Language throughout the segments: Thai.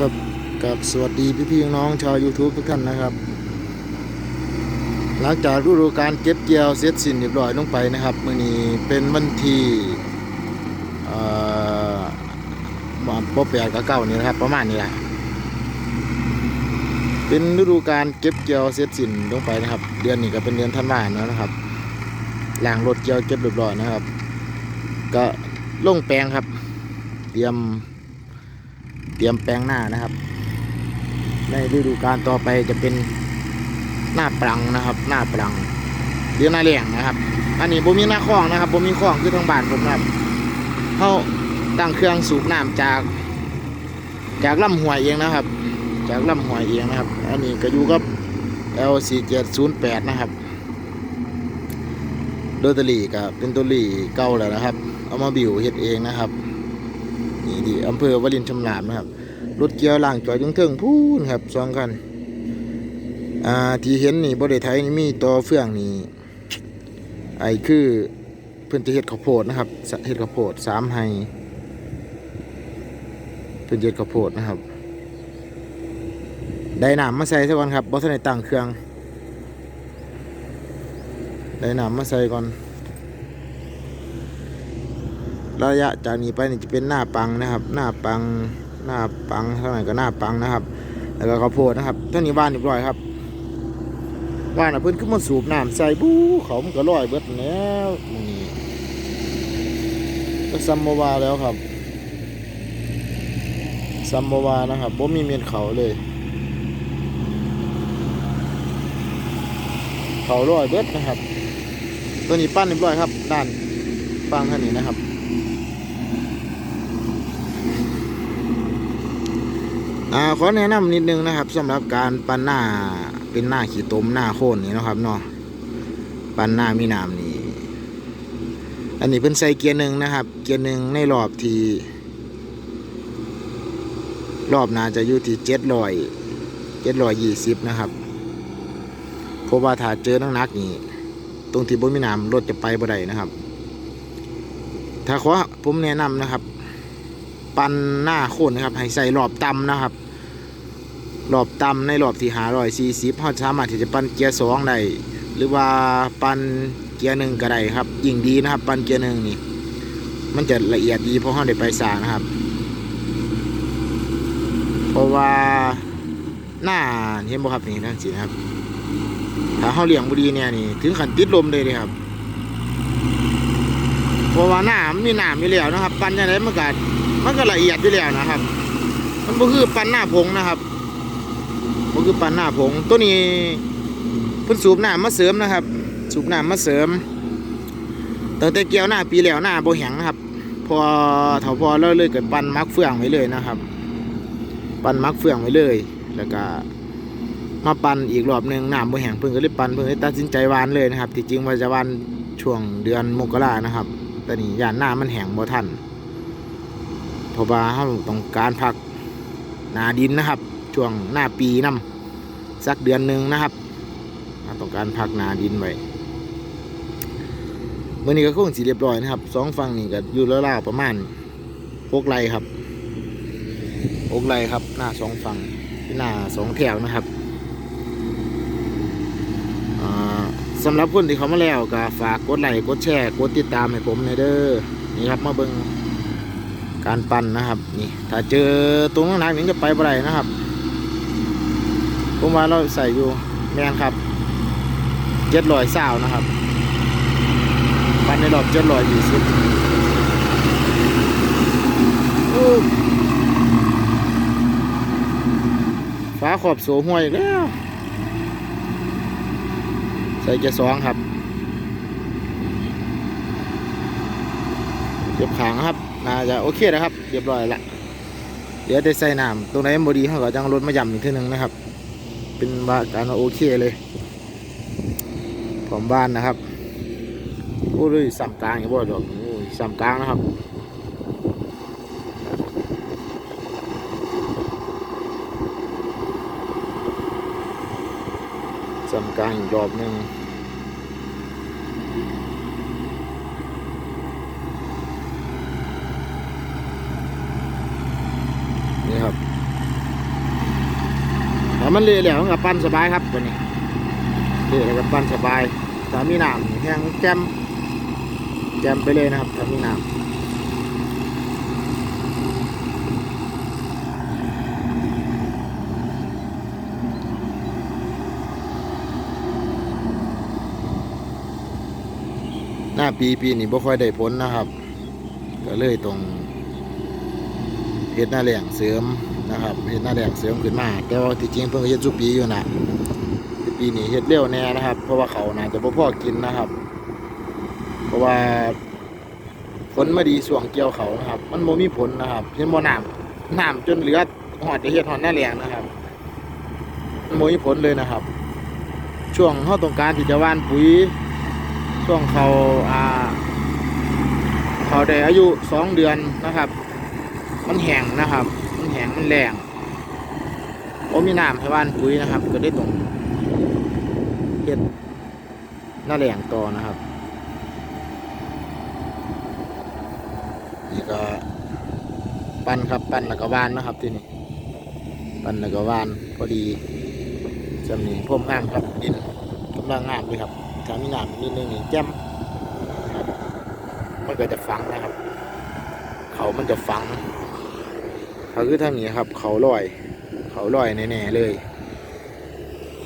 ครับกับสวัสดีพี่พี่ๆน้องชาว YouTube ทุกท่านนะครับ หลังจากฤดูการเก็บเกี่ยวเสร็จสิ้นเรียบร้อยลงไปนะครับมื่อนี้เป็นวันที่เอ่อบ่ปแปดกับเก้านี่นะครับ ประมาณนี้แหละเป็นฤดูการเก็บเกี่ยวเสร็จสิ้นลงไปนะครับ เดือนนี้ก็เป็นเดือนธันวาคมแล้วนะครับล้างรถเกี่ยวเก็บเรียบร้อยนะครับ ก็ลงแปลงครับ เตรียม เตรียมแปลงหน้านะครับ ในฤดูกาลต่อไปจะเป็นหน้าปรังนะครับ หน้าปรังหรือหน้าแหลงนะครับ อันนี้ผมมีหน้าคลองนะครับผมมีคลองคือทางบ้านผมนะครับเขาตั้งเครื่องสูบน้ำจาก จากลำห้วยเองนะครับ จากลำห้วยเองนะครับ อันนี้ก็อยู่กับ L4708 นะครับโดยตลีก็เป็นตัวลีเก่าแล้วนะครับ เอามาบิวเฮ็ดเองนะครับ นี่ที่อำเภอวลินชำราบนะครับ รถเกียวล่างจอดยุ่งเทิงพูนครับสองคันอ่าที่เห็นนี่บริไทยนี่มีต่อเฟื่องนี่ไอ้คือเพิ่นจะเฮ็ดข้าวโพดนะครับเฮ็ดข้าวโพดสามไฮเพิ่นเฮ็ดข้าวโพดนะครับได้น้ำมาใส่ซะก่อนครับบ่ทันตั้งเครื่องได้น้ำมาใส่ก่อน ระยะจากนี้ไปนี่จะเป็นหน้าปังนะครับ หน้าปังหน้าปังเท่าไหร่ก็หน้าปังนะครับ แล้วก็ข้าวโพดนะครับท่านี้บ้านเรียบร้อยครับบ้านน่ะเพิ่นขึ้นมาสูบน้ำใส่บู๊เขามันก็ลอยเบิดแล้วนี่ก็ซัมโมวาแล้วครับซัมโมวานะครับบ่มีเมียนเขาเลย เขาลอยเบิดนะครับ ตัวนี้ปั้นเรียบร้อยครับด้านฟังท่านี้นะครับ อ่าขอแนะนำนิดนึงนะครับสำหรับการปั้นหน้าเป็นหน้าขี้ตมหน้าโค่นนี่นะครับเนาะปั้นหน้ามีน้ำนี่อันนี้เพิ่นใส่เกียร์หนึ่งนะครับ เกียร์หนึ่งในรอบที่รอบน่าจะอยู่ที่เจ็ดร้อยเจ็ดร้อยยี่สิบนะครับเพราะว่าถ้าเจอนักนักนี่ตรงที่บนมีน้ำรถจะไปบ่ได้นะครับ ถ้าขอผมแนะนำนะครับ ปันหน้าโค่นนะครับ ให้ใส่รอบต่ำนะครับ รอบต่ำในรอบที่หาร้อยสี่สิบเขาสามารถที่จะปั้นเกียร์สองได้หรือว่าปั้นเกียร์หนึ่งก็ได้ครับ ยิ่งดีนะครับ ปั้นเกียร์หนึ่งนี่ มันจะละเอียดดีเพราะเขาได้ไปสางนะครับ เพราะว่าหน้าเห็นบ่ครับนี่นั่นสินะครับถ้าเขาเลี้ยงบุดีเนี่ยนี่ถึงขันติดลมเลยเลยครับเพราะว่าหน้ามันมีหน้ามีแล้วนะครับ ปั้นยังไงมันก็มันก็ละเอียดอยู่แล้วนะครับ มันก็คือปั้นหน้าผงนะครับ ก็คือปันหน้าผงตัวนี้เพิ่นสูบหน้ำมาเสริมนะครับ สูบหน้ำมาเสริมตั้งแต่เกี่ยวหน้าปีแล้วหน้าโบแหงนะครับ พอเถาพอแล้วเลยเกิดปันมักเฟืองไว้เลยนะครับ ปันมักเฟืองไว้เลย แล้วก็มาปันอีกรอบหนึ่งหน้ำโบแหงเพิ่นก็เลยปันเพิ่นเลยตัดสินใจวานเลยนะครับที่จริงว่าจะวานช่วงเดือนมกรานะครับแต่นี่ยานหน้ามันแห้งบ่ทันเพราะว่าเราต้องการพักนาดินนะครับ ช่วงหน้าปีน้ำสักเดือนหนึ่งนะครับต้องการพักนาดินไว้เมื่อนี้ก็คงสีเรียบร้อยนะครับสองฝั่งนี่ก็อยู่แล้วๆประมาณหกไร่ครับหกไร่ครับ หน้าสองฝั่งหน้าสองแถวนะครับอ่าสำหรับคนที่เขามาแล้วก็ฝากกดไลค์กดแชร์กดติดตามให้ผมในเด้อนี่ครับมาเบิ่งการปั่นนะครับ นี่ ถ้าเจอตรงนั้นนี่จะไปบ่ได้นะครับ ผมว่าเราใส่อยู่แมนครับเจ็ดร้อยสาวนะครับปันในรอบเจ็ดร้อยยี่สิบฟ้าขอบโสห่วยแล้วใส่เกียร์สองครับเก็บขางครับน่าจะโอเคนะครับเรียบร้อยละเดี๋ยวได้ใส่น้ำตรงไหนบดีเขาก็จังรถมาย่ำอีกทีหนึ่งนะครับ เป็นว่าการโอเคเลยผมบ้านนะครับโอ้ยสามกลางอย่าบ่ดอกโอ้ยสามกลางนะครับสามกลางอีกรอบหนึ่งนี่ครับ แต่ มันเละแล้วมันกับปั้นสบายครับตัวนี้เละแล้วกับปั้นสบายถ้ามีน้ำแห้งแจมแจมไปเลยนะครับถ้ามีน้ำหน้าปีปีนี้บ่ค่อยได้ผลนะครับ ก็เลยตรงเฮ็ดหน้าแหล่งเสริม นะครับเฮ็ดหน้าแหล่งเสริมขึ้นมาแต่ว่าที่จริงเพิ่งเฮ็ดสุปีอยู่นะปีนี้เฮ็ดเร็วแน่นะครับ เพราะว่าเขาน่าจะบ่พอกินนะครับ เพราะว่าฝนมาดีส่วงเกี่ยวเขานะครับ มันบ่มีผลนะครับเห็นบ่น้ำน้ำจนเหลือหอดจะเฮ็ดหอดหน้าแหล่งนะครับมันบ่มีผลเลยนะครับ ช่วงเฮาต้องการที่จะว่านปุ๋ย ช่วงเขาอ่าเขาได้อายุสองเดือนนะครับ มันแห้งนะครับ แห้งมันแรงโอ้มีน้ำให้ว่านปุ๋ยนะครับ ก็ได้ตรงเฮ็ดหน้าแรงต่อนะครับนี่ก็ปั้นครับปั้นแล้วก็วานนะครับที่นี่ปั้นแล้วก็วานพอดีจำนี้พ่มงามครับดินกำลังงามเลยครับถ้ามีน้ำนิดนึงนี่แจ่มมันก็จะฟังนะครับ เขามันจะฟัง เขาคือทางนี้ครับ เขาลอย เขาลอยแน่ๆเลย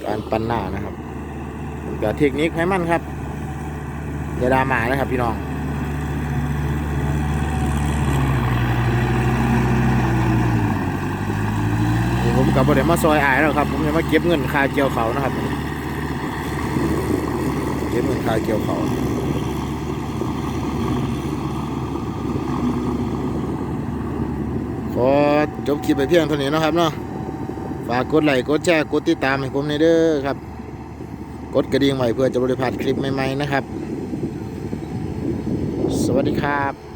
การปั้นหน้านะครับกับเทคนิคให้มันครับอย่าดรามานะครับพี่น้องผมกับบไดมาซอยอายแล้วครับ ผมจะมาเก็บเงินค่าเกี่ยวเขานะครับ เก็บเงินค่าเกี่ยวเขา ขอจบคลิปไปเพียงเท่านี้นะครับเนาะฝากกดไลค์กดแชร์กดติดตามให้ผมในเด้อครับ กดกระดิ่งไว้เพื่อจะบริพลาดคลิปใหม่ๆนะครับ สวัสดีครับ